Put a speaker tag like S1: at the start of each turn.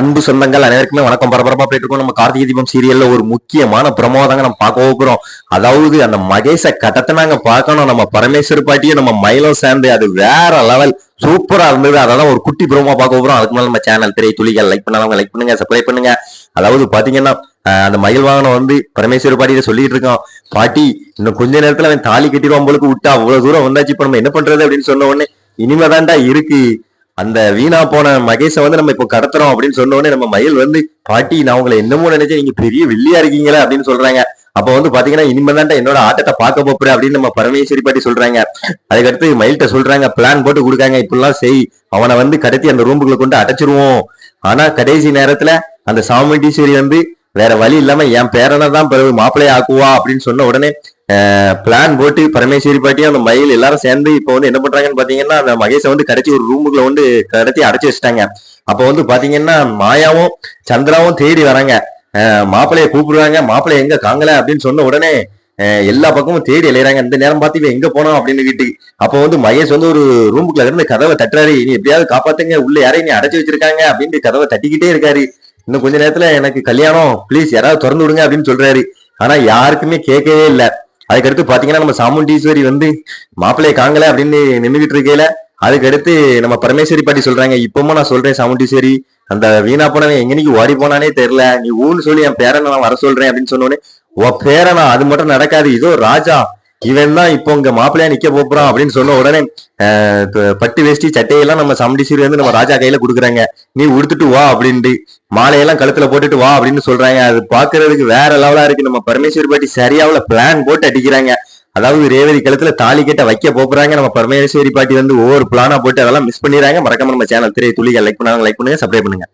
S1: அன்பு சொந்தங்கள் அனைவருக்குமே வணக்கம். பரபரப்பா போயிட்டு இருக்கோம். நம்ம கார்த்திகை தீபம் சீரியல்ல ஒரு முக்கியமான பிரமோ தாங்க நம்ம பார்க்க போகிறோம். அதாவது அந்த மகேஷ கட்டத்தை நாங்க பார்க்கணும். நம்ம பரமேஸ்வர் பாட்டியை நம்ம மயிலும் சேர்ந்து அது வேற லெவல் சூப்பரா இருந்தது. அதான் ஒரு குட்டி பிரமோ பார்க்க போறோம் அதுக்கு மேல நம்ம சேனல் திரை துளிகள் லைக் பண்ணாதவங்க லைக் பண்ணுங்க சப்ஸ்கிரைப் பண்ணுங்க. அதாவது பாத்தீங்கன்னா அந்த மயில் வாகனம் வந்து பரமேஸ்வர் பாட்டியில சொல்லிட்டு இருக்கான் பாட்டி இன்னும் கொஞ்ச நேரத்துல அவன் தாலி கட்டிடுவான் போலுக்கு விட்டா. அவ்வளவு தூரம் வந்தாச்சு. இப்ப நம்ம என்ன பண்றது அப்படின்னு சொன்ன உடனே இனிமேதான்டா இருக்கு. அந்த வீணா போன மகேஷை வந்து நம்ம இப்போ கடத்துறோம் அப்படின்னு சொன்ன உடனே நம்ம மயில் வந்து பாட்டி நான் உங்களை என்னமோ நினைச்சேன். நீங்க பெரிய வெள்ளியா இருக்கீங்களா அப்படின்னு சொல்றாங்க. அப்ப வந்து பாத்தீங்கன்னா இனிமேல் என்னோட ஆட்டத்தை பார்க்க போப்புற அப்படின்னு நம்ம பரமேஸ்வரி பாட்டி சொல்றாங்க. அதுக்கடுத்து மயில்கிட்ட சொல்றாங்க பிளான் போட்டு கொடுக்காங்க. இப்படிலாம் செய். அவனை வந்து கடத்தி அந்த ரூமுக்குள்ள கொண்டு அடைச்சிருவோம். ஆனா கடைசி நேரத்துல அந்த சாமுண்டீஸ்வரி வந்து வேற வழி இல்லாம என் பேரனை தான் பிறகு மாப்பிள்ளைய ஆக்குவா அப்படின்னு சொன்ன உடனே பிளான் போட்டு பரமேஸ்வரி பாட்டியும் அந்த மயில் எல்லாரும் சேர்ந்து இப்போ வந்து என்ன பண்றாங்கன்னு பாத்தீங்கன்னா அந்த மகேஷை வந்து கடைச்சி ஒரு ரூமுக்குள்ள வந்து கடத்தி அடைச்சி வச்சிட்டாங்க. அப்போ வந்து பாத்தீங்கன்னா மாயாவும் சந்திராவும் தேடி வராங்க. மாப்பிளைய மாப்பிள்ளைய கூப்பிடுறாங்க. மாப்பிள்ளை எங்க காங்கல அப்படின்னு சொன்ன உடனே எல்லா பக்கமும் தேடி அலையறாங்க. இந்த நேரம் பார்த்து இவன் எங்க போனோம் அப்படின்னு வீட்டுக்கு. அப்போ வந்து மகேஷ் வந்து ஒரு ரூமுக்குள்ள இருந்து கதவை தட்டுறாரு. நீ எப்படியாவது காப்பாத்துங்க. உள்ள யாரையும் நீ அடைச்சி வச்சிருக்காங்க. அப்படின்னு கதவை தட்டிக்கிட்டே இருக்காரு. இன்னும் கொஞ்ச நேரத்துல எனக்கு கல்யாணம். ப்ளீஸ் யாராவது திறந்து விடுங்க அப்படின்னு சொல்றாரு. ஆனா யாருக்குமே கேட்கவே இல்லை. அதுக்கடுத்து பாத்தீங்கன்னா நம்ம சாமுண்டீஸ்வரி வந்து மாப்பிள்ளையை காங்கல அப்படின்னு நின்றுகிட்டு இருக்கையில அதுக்கடுத்து நம்ம பரமேஸ்வரி பாட்டி சொல்றாங்க இப்பவும் நான் சொல்றேன் சாமுண்டீஸ்வரி அந்த வீணா போனவன் எங்கனைக்கு ஓடி போனானே தெரியல நீ ஊன்னு சொல்லி என் பேரனை நான் வர சொல்றேன் அப்படின்னு சொன்னோடனே உன் பேரனா அது மட்டும் நடக்காது இதோ ராஜா இவன் தான் இப்போ உங்க மாப்பிள்ளையா நிக்க போறான் அப்படின்னு சொன்ன உடனே பட்டு வேஷ்டி சட்டையெல்லாம் நம்ம சாமுண்டீஸ்வரி வந்து நம்ம ராஜா கையில கொடுக்குறாங்க. நீ உடுத்துட்டு வா அப்படின்ட்டு. மாலையெல்லாம் கழுத்துல போட்டுட்டு வா அப்படின்னு சொல்றாங்க. அது பாக்குறதுக்கு வேற லெவலா இருக்கு. நம்ம பரமேஸ்வரி பாட்டி சரியாவில் பிளான் போட்டு அடிக்கிறாங்க. அதாவது ரேவதி கழுத்துல தாலி கட்ட வைக்க போறாங்க. நம்ம பரமேஸ்வரி பாட்டி வந்து ஒவ்வொரு பிளானா போட்டு அதெல்லாம் மிஸ் பண்ணிடுறாங்க. மறக்காம நம்ம சேனல் திரை துளிகள் லைக் பண்ணாங்க லைக் பண்ணுங்க. சப்ஸ்கிரைப் பண்ணுங்க.